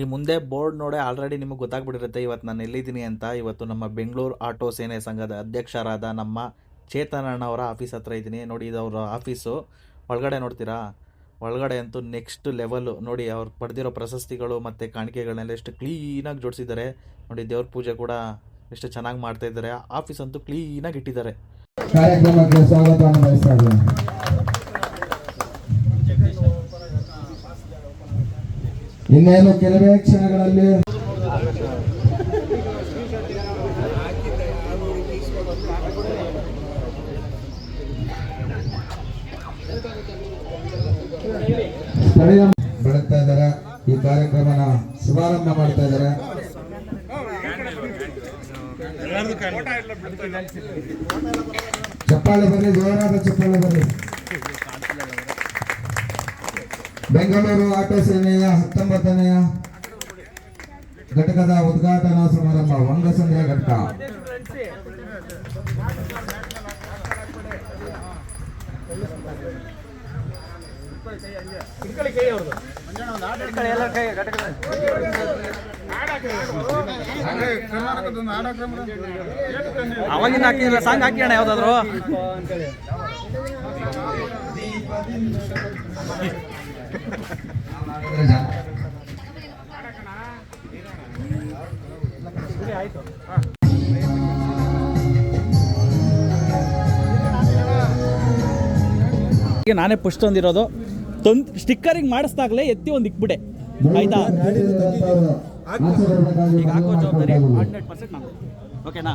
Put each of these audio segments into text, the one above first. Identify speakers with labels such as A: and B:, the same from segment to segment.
A: ಈ ಮುಂದೆ ಬೋರ್ಡ್ ನೋಡಿ ಆಲ್ರೆಡಿ ನಿಮಗೆ ಗೊತ್ತಾಗ್ಬಿಟ್ಟಿರುತ್ತೆ, ಇವತ್ತು ನಾನು ಎಲ್ಲಿದ್ದೀನಿ ಅಂತ. ಇವತ್ತು ನಮ್ಮ ಬೆಂಗಳೂರು ಆಟೋ ಸೇನೆ ಸಂಘದ ಅಧ್ಯಕ್ಷರಾದ ನಮ್ಮ ಚೇತನಣ್ಣ ಅವರ ಆಫೀಸ್ ಹತ್ರ ಇದ್ದೀನಿ. ನೋಡಿ, ಇದು ಅವರ ಆಫೀಸು. ಒಳಗಡೆ ನೋಡ್ತೀರಾ? ಒಳಗಡೆ ಅಂತೂ ನೆಕ್ಸ್ಟ್ ಲೆವೆಲ್ಲು ನೋಡಿ, ಅವ್ರು ಪಡೆದಿರೋ ಪ್ರಶಸ್ತಿಗಳು ಮತ್ತು ಕಾಣಿಕೆಗಳನ್ನೆಲ್ಲ ಎಷ್ಟು ಕ್ಲೀನಾಗಿ ಜೋಡಿಸಿದ್ದಾರೆ. ನೋಡಿ, ದೇವ್ರ ಪೂಜೆ ಕೂಡ ಎಷ್ಟು ಚೆನ್ನಾಗಿ ಮಾಡ್ತಾ ಇದ್ದಾರೆ. ಆಫೀಸ್ ಅಂತೂ ಕ್ಲೀನಾಗಿ ಇಟ್ಟಿದ್ದಾರೆ.
B: ಕಾರ್ಯಕ್ರಮಕ್ಕೆ ಸ್ವಾಗತವನ್ನು ಬಯಸ್ತಾ ಇದ್ದೇನೆ ಇನ್ನೇನು ಕೆಲವೇ ಕ್ಷಣಗಳಲ್ಲಿ. ಸ್ಥಳೀಯ ಬೆಳಗ್ತಾ ಇದ್ದಾರೆ. ಈ ಕಾರ್ಯಕ್ರಮನ ಶುಭಾರಂಭ ಮಾಡ್ತಾ ಇದ್ದಾರೆ. ಚಪ್ಪಾಳೆ ಬನ್ನಿ ಜೋರಾದ ಚಪ್ಪಾಳೆ ಬರಲಿ ಬೆಂಗಳೂರು ಆಟ ಸೇನೆಯ ಹತ್ತೊಂಬತ್ತನೆಯ ಘಟಕದ ಉದ್ಘಾಟನಾ ಸಮಾರಂಭ ವಂಗಸಂದ್ರ ಘಟಕ.
A: ಅವಾಗಿನ ಹಾಕಿಲ್ಲ ಸಾಂಗ್ ಹಾಕಿ ಅಣ್ಣ ಯಾವುದಾದ್ರು. ಈಗ ನಾನೇ ಪುಷ್ ತಂದಿರೋದು. ತಂದ್ ಸ್ಟಿಕ್ಕರಿಂಗ್ ಮಾಡಿಸ್ದಾಗಲೇ ಎತ್ತಿ ಒಂದು ಇಕ್ಬಿಡೆ ಆಯ್ತಾ? ಈಗ ಹಾಕೋ ಜವಾಬ್ದಾರಿ ಹಂಡ್ರೆಡ್ ಪರ್ಸೆಂಟ್ ನಾನು ಓಕೆನಾ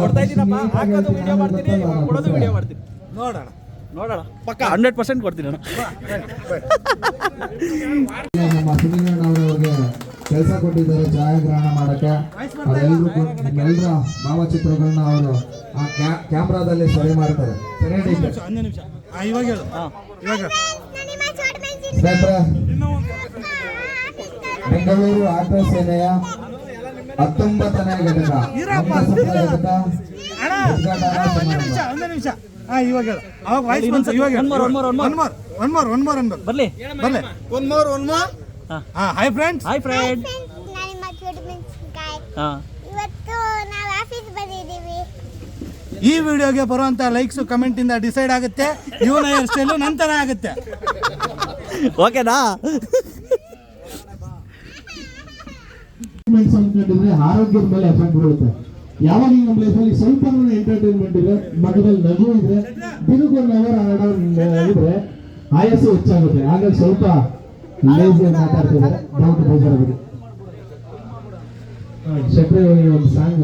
A: ನೋಡ್ತಾ ಇದ್ದೀನಪ್ಪ. ಹಾಕೋದು ವಿಡಿಯೋ ಮಾಡ್ತೀನಿ, ಕೊಡೋದು ವಿಡಿಯೋ ಮಾಡ್ತೀನಿ. ನೋಡೋಣ. ನೋಡೋಣ. ಪಕ್ಕ. ಹಂಡ್ರೆಡ್ ಪರ್ಸೆಂಟ್ ಕೊಡ್ತೀನಿ ನಾನು.
B: ನಮ್ಮ ಸುನೀಲಣ್ಣವರವರಿಗೆ ಕೆಲಸ ಕೊಟ್ಟಿದ್ದಾರೆ ಛಾಯಾಗ್ರಹಣ ಮಾಡಕ್ಕೆ. ಎಲ್ಲರ ಎಲ್ಲರ ಭಾವಚಿತ್ರಗಳನ್ನ ಅವರು ಆ ಕ್ಯಾಮ್ರಾದಲ್ಲಿ ಸರಿ ಮಾಡ್ತಾರೆ. ಸೆರೆ ಹಿಡಿತಾರೆ.
C: ಹನ್ನೊಂದು ನಿಮಿಷ. ಇವಾಗ ಹೇಳು. ಇವಾಗ.
B: ಬೆಂಗಳೂರು ಆಟೋ ಸೇನೆಯ ಹತ್ತೊಂಬತ್ತನೇ ಘಟಕ. ಘಟಕ.
C: ಹಾ ಇವಾಗ ಹೇಳು. ಅವಾಗ ವಾಯ್ಸ್ ಬಂತು ಇವಾಗ
A: One more, one more, one more.
C: One more one more one more ಅನ್ಬೇಕು
A: ಬರ್ಲಿ.
C: ಬರ್ಲೆ. ಒನ್ ಮೋರ್ ಒನ್ ಮೋರ್
A: ಹಾ.
C: ಹಾ ಹಾಯ್ ಫ್ರೆಂಡ್ಸ್
A: ಹಾಯ್ ಫ್ರೆಂಡ್
D: ನಿಮ್ಮ ಚೋಟ್ ಮೆಣಸಿನ್ಕಾಯಿ
A: ಹಾಂ.
D: ಇವತ್ತು ನಾವು ಆಫೀಸ್ ಬಂದಿದ್ದೀವಿ.
C: ಈ ವಿಡಿಯೋಗೆ ಬರುವಂತ ಲೈಕ್ಸ್ ಕಮೆಂಟ್ ಇಂದ ಡಿಸೈಡ್ ಆಗುತ್ತೆ. ಇವನ ಹೇರ್ ಸ್ಟೈಲು ನಂತರ ಆಗುತ್ತೆ.
A: ಓಕೆನಾ?
B: ಆರೋಗ್ಯದ ಮೇಲೆ ಎಫೆಕ್ಟ್ ಬೀಳುತ್ತೆ. ಯಾವಾಗ ನಮ್ಮ ಲೈಫಲ್ಲಿ ಸ್ವಲ್ಪ ಎಂಟರ್ಟೈನ್ಮೆಂಟ್ ಇದೆ ಮಗದಲ್ಲಿ ನಗು ಇದ್ರೆ ದಿನಕ್ಕೆ ಒನ್ ಅವರ್ ಆಡೋ ಇದ್ರೆ ಆಯಸ್ಸು ಹೆಚ್ಚಾಗುತ್ತೆ. ಹಾಗಾಗಿ ಸ್ವಲ್ಪ ಮಾತಾಡ್ತಿದ್ದಾರೆ. ಡೌಟ್ ಬೇಜಾರಾಗಿದೆ ಶೆಟ್ರಿ ಒಂದು ಸಾಂಗ್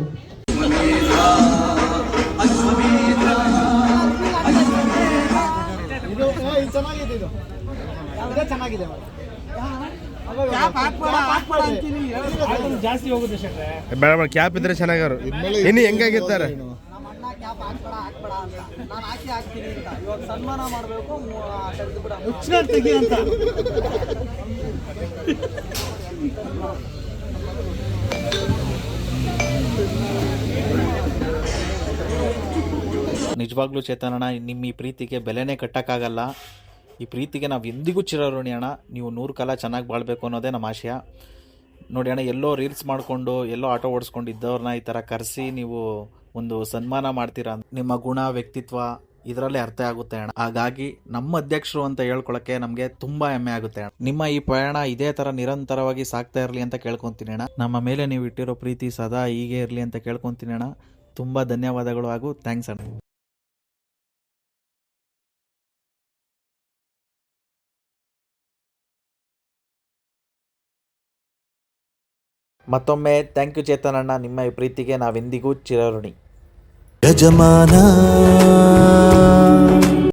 E: ಬೇಡ ಕ್ಯಾಪ್ ಇದ್ರೆ ಚೆನ್ನಾಗಾರು ಇನ್ನು ಹೆಂಗಾಗಿರ್ತಾರೆ?
C: ತೆಗಿ ಅಂತ
A: ನಿಜವಾಗ್ಲೂ ಚೇತನಣ್ಣ, ನಿಮ್ಮ ಈ ಪ್ರೀತಿಗೆ ಬೆಲೆನೇ ಕಟ್ಟಕ್ಕಾಗಲ್ಲ. ಈ ಪ್ರೀತಿಗೆ ನಾವು ಎಂದಿಗೂ ಚಿರಋಣಿ ಅಣ್ಣ. ನೀವು ನೂರು ಕಾಲ ಚೆನ್ನಾಗಿ ಬಾಳ್ಬೇಕು ಅನ್ನೋದೇ ನಮ್ಮ ಆಶಯ. ನೋಡಿ ಅಣ್ಣ, ಎಲ್ಲೋ ರೀಲ್ಸ್ ಮಾಡಿಕೊಂಡು, ಎಲ್ಲೋ ಆಟೋ ಓಡಿಸ್ಕೊಂಡು ಇದ್ದವ್ರನ್ನ ಈ ಥರ ಕರೆಸಿ ನೀವು ಒಂದು ಸನ್ಮಾನ ಮಾಡ್ತೀರಾ ನಿಮ್ಮ ಗುಣ, ವ್ಯಕ್ತಿತ್ವ ಇದರಲ್ಲೇ ಅರ್ಥ ಆಗುತ್ತೆ ಅಣ್ಣ. ಹಾಗಾಗಿ ನಮ್ಮ ಅಧ್ಯಕ್ಷರು ಅಂತ ಹೇಳ್ಕೊಳಕ್ಕೆ ನಮಗೆ ತುಂಬಾ ಹೆಮ್ಮೆ ಆಗುತ್ತೆ ಅಣ್ಣ. ನಿಮ್ಮ ಈ ಪ್ರಯಾಣ ಇದೇ ತರ ನಿರಂತರವಾಗಿ ಸಾಗ್ತಾ ಇರಲಿ ಅಂತ ಕೇಳ್ಕೊಂತೀನಿ ಅಣ್ಣ. ನಮ್ಮ ಮೇಲೆ ನೀವು ಇಟ್ಟಿರೋ ಪ್ರೀತಿ ಸದಾ ಹೀಗೆ ಇರಲಿ ಅಂತ ಕೇಳ್ಕೊಂತೀನಿ ಅಣ್ಣ. ತುಂಬಾ ಧನ್ಯವಾದಗಳು ಹಾಗೂ ಥ್ಯಾಂಕ್ಸ್ ಅಣ್ಣ. ಮತ್ತೊಮ್ಮೆ ಥ್ಯಾಂಕ್ ಯು ಚೇತನಣ್ಣ ನಿಮ್ಮ ಈ ಪ್ರೀತಿಗೆ ನಾವೆಂದಿಗೂ ಚಿರಋಣಿ.
F: ಯಜಮಾನ.